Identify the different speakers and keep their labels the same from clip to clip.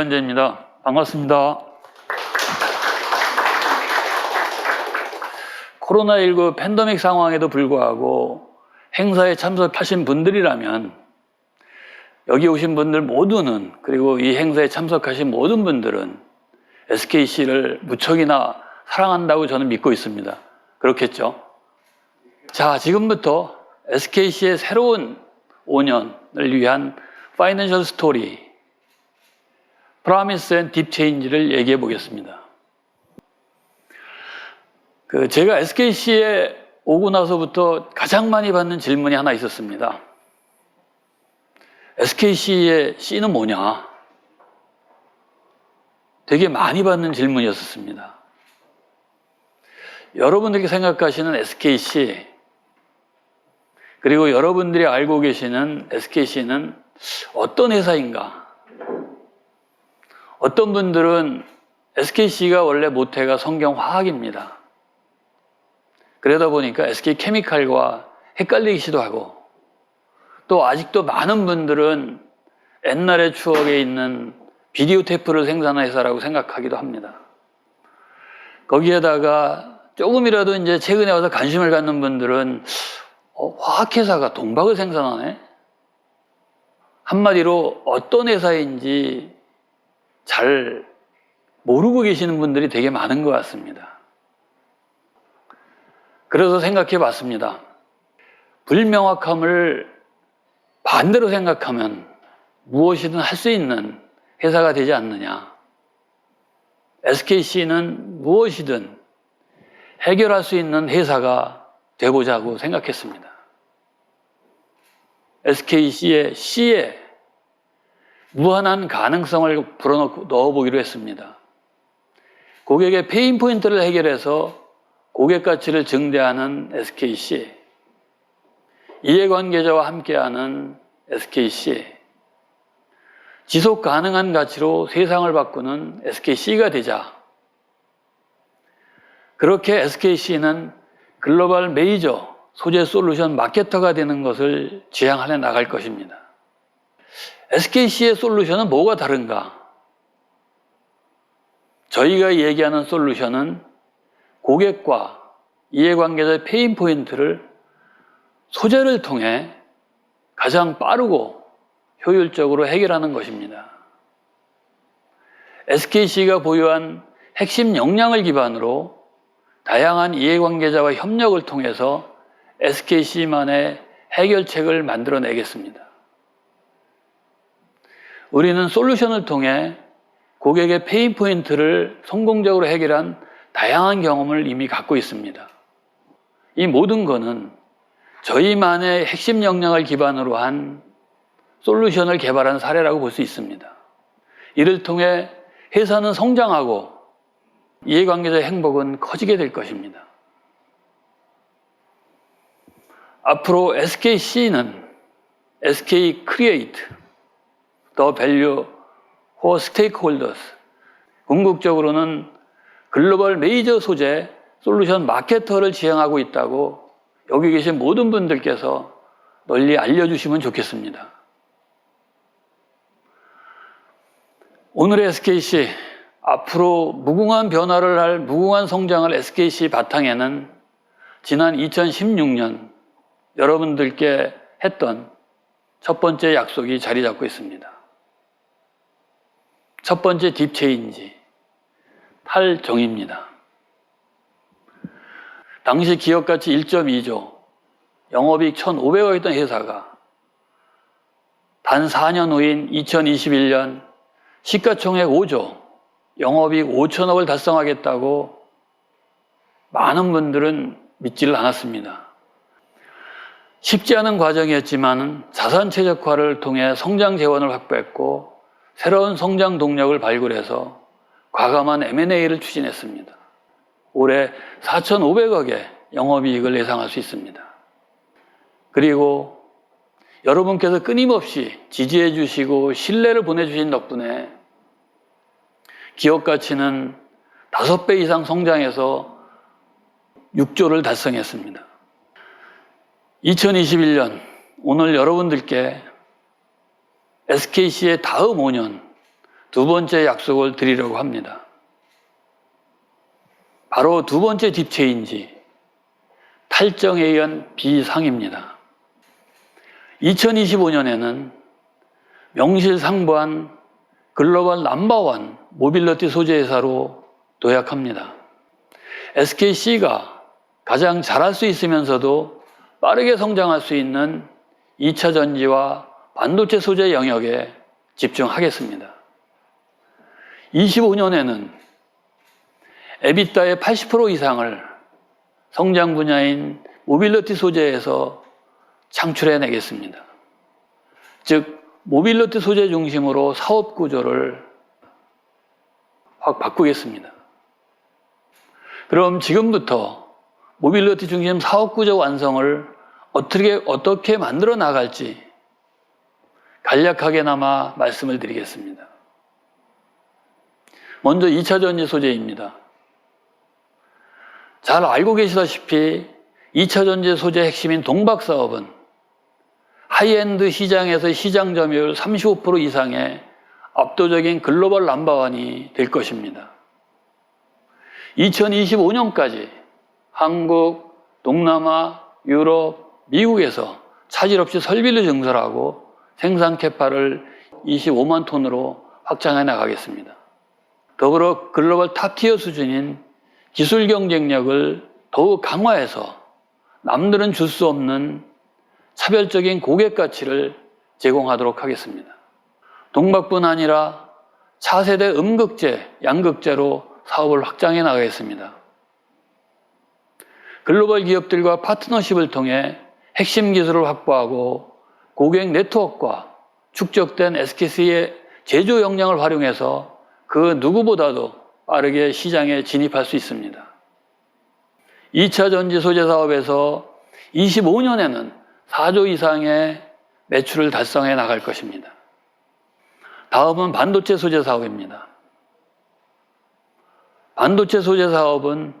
Speaker 1: 이완재입니다. 반갑습니다. 코로나19 팬데믹 상황에도 불구하고 행사에 참석하신 분들이라면 여기 오신 분들 모두는 그리고 이 행사에 참석하신 모든 분들은 SKC를 무척이나 사랑한다고 저는 믿고 있습니다. 그렇겠죠? 자, 지금부터 SKC의 새로운 5년을 위한 파이낸셜 스토리, 프라미스 앤 딥 체인지를 얘기해 보겠습니다. 그 제가 SKC에 오고 나서부터 가장 많이 받는 질문이 하나 있었습니다. SKC의 C는 뭐냐? 되게 많이 받는 질문이었습니다. 여러분들이 생각하시는 SKC, 그리고 여러분들이 알고 계시는 SKC는 어떤 회사인가? 어떤 분들은 SKC가 원래 모태가 성경화학입니다. 그러다 보니까 SK 케미칼과 헷갈리기도 하고 또 아직도 많은 분들은 옛날의 추억에 있는 비디오 테이프를 생산한 회사라고 생각하기도 합니다. 거기에다가 조금이라도 이제 최근에 와서 관심을 갖는 분들은 어, 화학회사가 동박을 생산하네? 한마디로 어떤 회사인지 잘 모르고 계시는 분들이 되게 많은 것 같습니다. 그래서 생각해 봤습니다. 불명확함을 반대로 생각하면 무엇이든 할 수 있는 회사가 되지 않느냐. SKC는 무엇이든 해결할 수 있는 회사가 되고자고 생각했습니다. SKC의 C에 무한한 가능성을 불어넣고 넣어보기로 했습니다. 고객의 페인 포인트를 해결해서 고객 가치를 증대하는 SKC, 이해관계자와 함께하는 SKC, 지속 가능한 가치로 세상을 바꾸는 SKC가 되자. 그렇게 SKC는 글로벌 메이저 소재 솔루션 마케터가 되는 것을 지향하려 나갈 것입니다. SKC의 솔루션은 뭐가 다른가? 저희가 얘기하는 솔루션은 고객과 이해관계자의 페인 포인트를 소재를 통해 가장 빠르고 효율적으로 해결하는 것입니다. SKC가 보유한 핵심 역량을 기반으로 다양한 이해관계자와 협력을 통해서 SKC만의 해결책을 만들어내겠습니다. 우리는 솔루션을 통해 고객의 페인 포인트를 성공적으로 해결한 다양한 경험을 이미 갖고 있습니다. 이 모든 것은 저희만의 핵심 역량을 기반으로 한 솔루션을 개발한 사례라고 볼 수 있습니다. 이를 통해 회사는 성장하고 이해관계자의 행복은 커지게 될 것입니다. 앞으로 SKC는 SK The Value for Stakeholders, 궁극적으로는 글로벌 메이저 소재 솔루션 마케터를 지향하고 있다고 여기 계신 모든 분들께서 널리 알려주시면 좋겠습니다. 오늘의 SKC, 앞으로 무궁한 변화를 할 무궁한 성장을 SKC 바탕에는 지난 2016년 여러분들께 했던 첫 번째 약속이 자리 잡고 있습니다. 첫 번째 딥체인지, 탈정입니다. 당시 기업가치 1.2조, 영업이익 1,500억 있던 회사가 단 4년 후인 2021년 시가총액 5조, 영업이익 5천억을 달성하겠다고 많은 분들은 믿지를 않았습니다. 쉽지 않은 과정이었지만 자산 최적화를 통해 성장 재원을 확보했고 새로운 성장 동력을 발굴해서 과감한 M&A를 추진했습니다. 올해 4,500억의 영업이익을 예상할 수 있습니다. 그리고 여러분께서 끊임없이 지지해 주시고 신뢰를 보내주신 덕분에 기업 가치는 5배 이상 성장해서 6조를 달성했습니다. 2021년 오늘 여러분들께 SKC의 다음 5년 두 번째 약속을 드리려고 합니다. 바로 두 번째 딥체인지, 탈정에 의한 비상입니다. 2025년에는 명실상부한 글로벌 넘버원 모빌리티 소재 회사로 도약합니다. SKC가 가장 잘할 수 있으면서도 빠르게 성장할 수 있는 2차 전지와 반도체 소재 영역에 집중하겠습니다. 25년에는 에비타의 80% 이상을 성장 분야인 모빌리티 소재에서 창출해 내겠습니다. 즉, 모빌리티 소재 중심으로 사업 구조를 확 바꾸겠습니다. 그럼 지금부터 모빌리티 중심 사업 구조 완성을 어떻게, 어떻게 만들어 나갈지 간략하게나마 말씀을 드리겠습니다. 먼저 2차 전지 소재입니다. 잘 알고 계시다시피 2차 전지 소재 핵심인 동박 사업은 하이엔드 시장에서 시장 점유율 35% 이상의 압도적인 글로벌 넘버원이 될 것입니다. 2025년까지 한국, 동남아, 유럽, 미국에서 차질 없이 설비를 증설하고 생산 캐파를 25만 톤으로 확장해 나가겠습니다. 더불어 글로벌 탑티어 수준인 기술 경쟁력을 더욱 강화해서 남들은 줄 수 없는 차별적인 고객 가치를 제공하도록 하겠습니다. 동박뿐 아니라 차세대 음극재, 양극재로 사업을 확장해 나가겠습니다. 글로벌 기업들과 파트너십을 통해 핵심 기술을 확보하고 고객 네트워크와 축적된 SKC의 제조 역량을 활용해서 그 누구보다도 빠르게 시장에 진입할 수 있습니다. 2차 전지 소재 사업에서 25년에는 4조 이상의 매출을 달성해 나갈 것입니다. 다음은 반도체 소재 사업입니다. 반도체 소재 사업은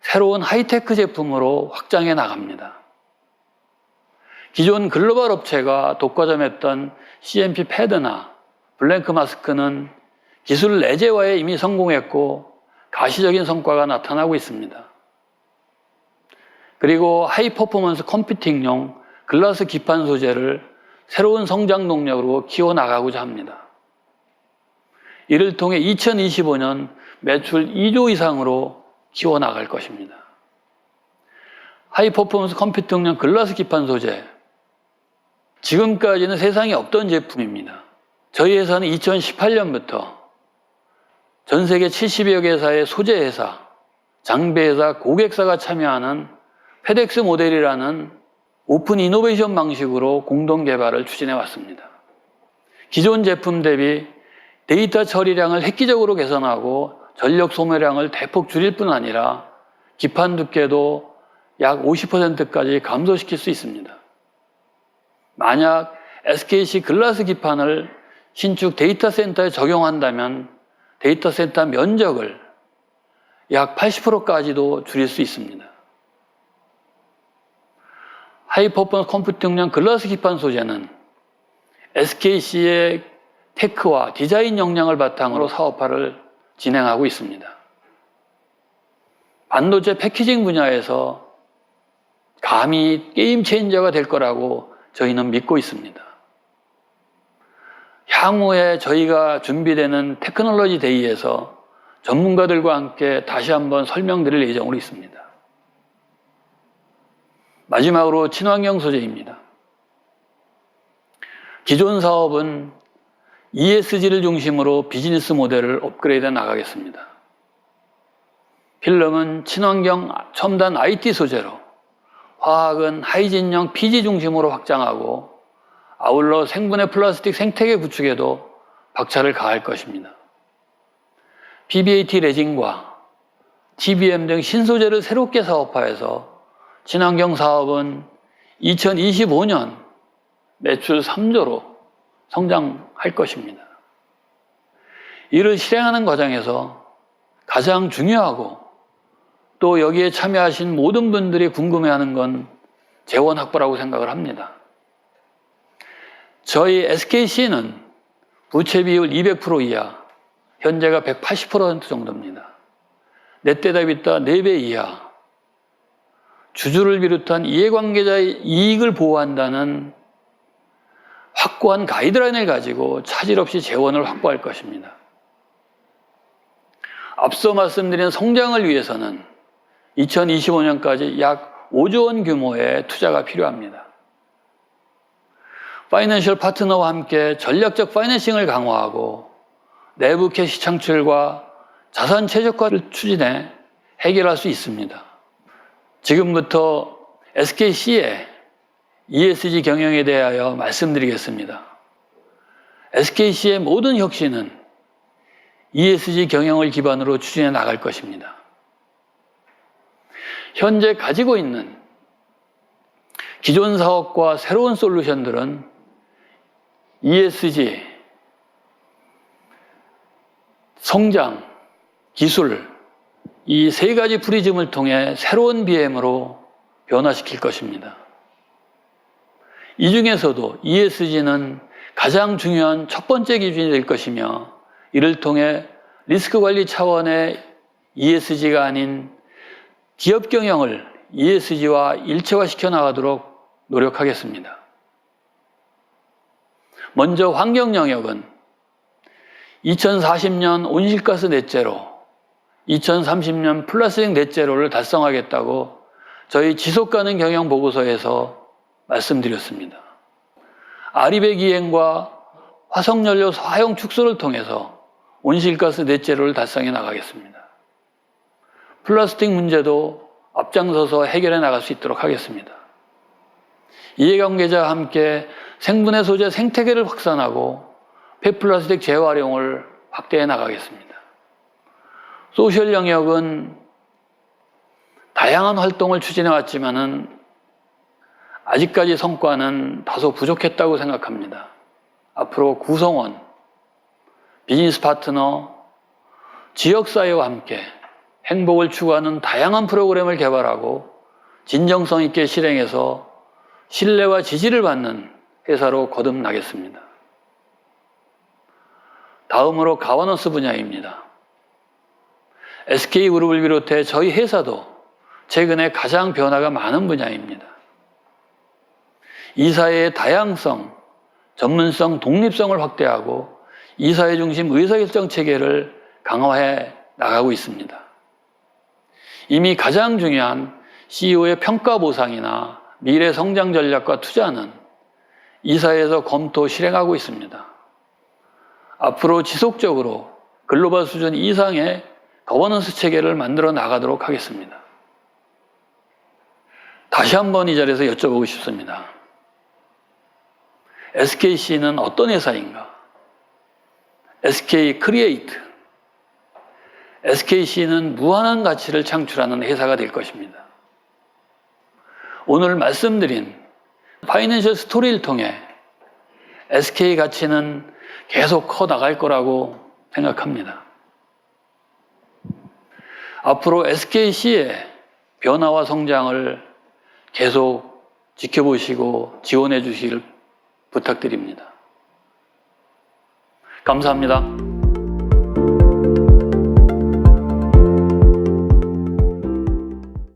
Speaker 1: 새로운 하이테크 제품으로 확장해 나갑니다. 기존 글로벌 업체가 독과점했던 CMP 패드나 블랭크 마스크는 기술 내재화에 이미 성공했고 가시적인 성과가 나타나고 있습니다. 그리고 하이 퍼포먼스 컴퓨팅용 글라스 기판 소재를 새로운 성장 동력으로 키워나가고자 합니다. 이를 통해 2025년 매출 2조 이상으로 키워나갈 것입니다. 하이 퍼포먼스 컴퓨팅용 글라스 기판 소재. 지금까지는 세상에 없던 제품입니다. 저희 회사는 2018년부터 전 세계 70여 개사의 소재 회사, 장비 회사, 고객사가 참여하는 페덱스 모델이라는 오픈 이노베이션 방식으로 공동 개발을 추진해 왔습니다. 기존 제품 대비 데이터 처리량을 획기적으로 개선하고 전력 소모량을 대폭 줄일 뿐 아니라 기판 두께도 약 50%까지 감소시킬 수 있습니다. 만약 SKC 글라스 기판을 신축 데이터 센터에 적용한다면 데이터 센터 면적을 약 80%까지도 줄일 수 있습니다. 하이퍼포먼스 컴퓨팅용 글라스 기판 소재는 SKC의 테크와 디자인 역량을 바탕으로 사업화를 진행하고 있습니다. 반도체 패키징 분야에서 감히 게임 체인저가 될 거라고 저희는 믿고 있습니다. 향후에 저희가 준비되는 테크놀로지 데이에서 전문가들과 함께 다시 한번 설명드릴 예정으로 있습니다. 마지막으로 친환경 소재입니다. 기존 사업은 ESG를 중심으로 비즈니스 모델을 업그레이드 나가겠습니다. 필름은 친환경 첨단 IT 소재로, 화학은 하이진형 PG 중심으로 확장하고 아울러 생분해 플라스틱 생태계 구축에도 박차를 가할 것입니다. PBAT 레진과 TBM 등 신소재를 새롭게 사업화해서 친환경 사업은 2025년 매출 3조로 성장할 것입니다. 이를 실행하는 과정에서 가장 중요하고 또 여기에 참여하신 모든 분들이 궁금해하는 건 재원 확보라고 생각을 합니다. 저희 SKC는 부채 비율 200% 이하, 현재가 180% 정도입니다. 넷 대답 있다 4배 이하. 주주를 비롯한 이해관계자의 이익을 보호한다는 확고한 가이드라인을 가지고 차질 없이 재원을 확보할 것입니다. 앞서 말씀드린 성장을 위해서는 2025년까지 약 5조 원 규모의 투자가 필요합니다. 파이낸셜 파트너와 함께 전략적 파이낸싱을 강화하고 내부 캐시 창출과 자산 최적화를 추진해 해결할 수 있습니다. 지금부터 SKC의 ESG 경영에 대하여 말씀드리겠습니다. SKC의 모든 혁신은 ESG 경영을 기반으로 추진해 나갈 것입니다. 현재 가지고 있는 기존 사업과 새로운 솔루션들은 ESG, 성장, 기술, 이 세 가지 프리즘을 통해 새로운 BM으로 변화시킬 것입니다. 이 중에서도 ESG는 가장 중요한 첫 번째 기준이 될 것이며 이를 통해 리스크 관리 차원의 ESG가 아닌 기업 경영을 ESG와 일체화시켜 나가도록 노력하겠습니다. 먼저 환경 영역은 2040년 온실가스 넷제로, 2030년 플라스틱 넷제로를 달성하겠다고 저희 지속가능 경영 보고서에서 말씀드렸습니다. 아리백 이행과 화석연료 사용 축소를 통해서 온실가스 넷제로를 달성해 나가겠습니다. 플라스틱 문제도 앞장서서 해결해 나갈 수 있도록 하겠습니다. 이해관계자와 함께 생분해 소재 생태계를 확산하고 폐플라스틱 재활용을 확대해 나가겠습니다. 소셜 영역은 다양한 활동을 추진해 왔지만은 아직까지 성과는 다소 부족했다고 생각합니다. 앞으로 구성원, 비즈니스 파트너, 지역사회와 함께 행복을 추구하는 다양한 프로그램을 개발하고 진정성 있게 실행해서 신뢰와 지지를 받는 회사로 거듭나겠습니다. 다음으로 가버넌스 분야입니다. SK그룹을 비롯해 저희 회사도 최근에 가장 변화가 많은 분야입니다. 이사회의 다양성, 전문성, 독립성을 확대하고 이사회 중심 의사결정 체계를 강화해 나가고 있습니다. 이미 가장 중요한 CEO의 평가 보상이나 미래 성장 전략과 투자는 이사회에서 검토 실행하고 있습니다. 앞으로 지속적으로 글로벌 수준 이상의 거버넌스 체계를 만들어 나가도록 하겠습니다. 다시 한번 이 자리에서 여쭤보고 싶습니다. SKC는 어떤 회사인가? SK 크리에이트. SKC는 무한한 가치를 창출하는 회사가 될 것입니다. 오늘 말씀드린 파이낸셜 스토리를 통해 SK 가치는 계속 커 나갈 거라고 생각합니다. 앞으로 SKC의 변화와 성장을 계속 지켜보시고 지원해 주시길 부탁드립니다. 감사합니다.